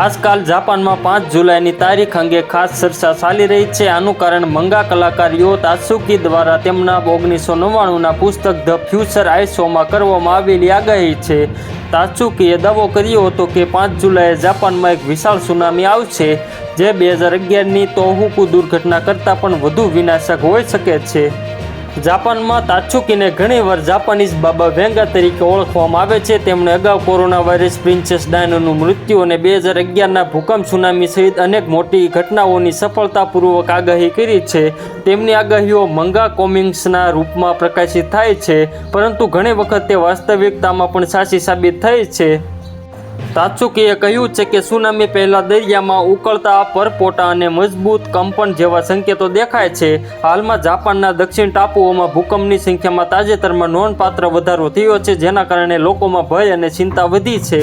આજકાલ જાપાનમાં પાંચ જુલાઈની તારીખ અંગે ખાસ ચર્ચા ચાલી રહી છે. આનું કારણ મંગા કલાકાર યો તાત્સુકી દ્વારા તેમના ઓગણીસો નવ્વાણુંના પુસ્તક ધ ફ્યુચર આઈસોમાં કરવામાં આવેલી આગાહી છે. તાત્સુકીએ દાવો કર્યો હતો કે પાંચ જુલાઈએ જાપાનમાં એક વિશાળ સુનામી આવશે. જે બે હજાર અગિયારની તોહુકુ દુર્ઘટના કરતાં પણ વધુ વિનાશક હોઈ શકે છે. જાપાનમાં તાત્સુકીને ઘણીવાર જાપાનીઝ બાબા વેંગા તરીકે ઓળખવામાં આવે છે. તેમણે અગાઉ કોરોના વાયરસ, પ્રિન્સેસ ડાયનોનું મૃત્યુ અને બે હજાર અગિયારના ભૂકંપ સુનામી સહિત અનેક મોટી ઘટનાઓની સફળતાપૂર્વક આગાહી કરી છે. તેમની આગાહીઓ મંગા કોમિક્સના રૂપમાં પ્રકાશિત થાય છે, પરંતુ ઘણી વખત તે વાસ્તવિકતામાં પણ સાચી સાબિત થઈ છે. તાત્સુકીએ કહ્યું છે કે સુનામી પહેલા દરિયામાં ઉકળતા પરપોટા અને મજબૂત કંપન જેવા સંકેતો દેખાય છે. હાલમાં જાપાનના દક્ષિણ ટાપુઓમાં ભૂકંપની સંખ્યામાં તાજેતરમાં નોંધપાત્ર વધારો થયો છે, જેના કારણે લોકોમાં ભય અને ચિંતા વધી છે.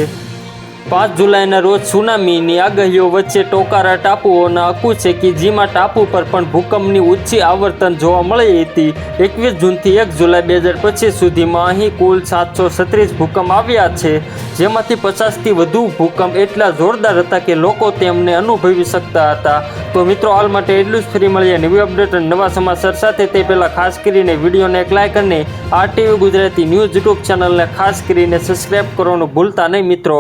પાંચ જુલાઈના રોજ સુનામીની આગાહીઓ વચ્ચે ટોકારા ટાપુઓના અકુચેકીજીમા ટાપુ પર પણ ભૂકંપની ઊંચી આવર્તન જોવા મળી હતી એકવીસ જૂનથી એક જુલાઈ બે હજાર પચીસ સુધીમાં અહીં કુલ સાતસો છત્રીસ ભૂકંપ આવ્યા છે. જેમાંથી પચાસથી વધુ ભૂકંપ એટલા જોરદાર હતા કે લોકો તેમને અનુભવી શકતા હતા. તો મિત્રો, હાલ માટે એટલું જ. ફ્રી મળીએ નવી અપડેટ અને નવા સમાચાર સાથે. તે પહેલાં ખાસ કરીને વિડીયોને એક લાઇક અને આરટીવી ગુજરાતી ન્યૂઝ યુટ્યુબ ચેનલને ખાસ કરીને સબસ્ક્રાઈબ કરવાનું ભૂલતા નહીં મિત્રો.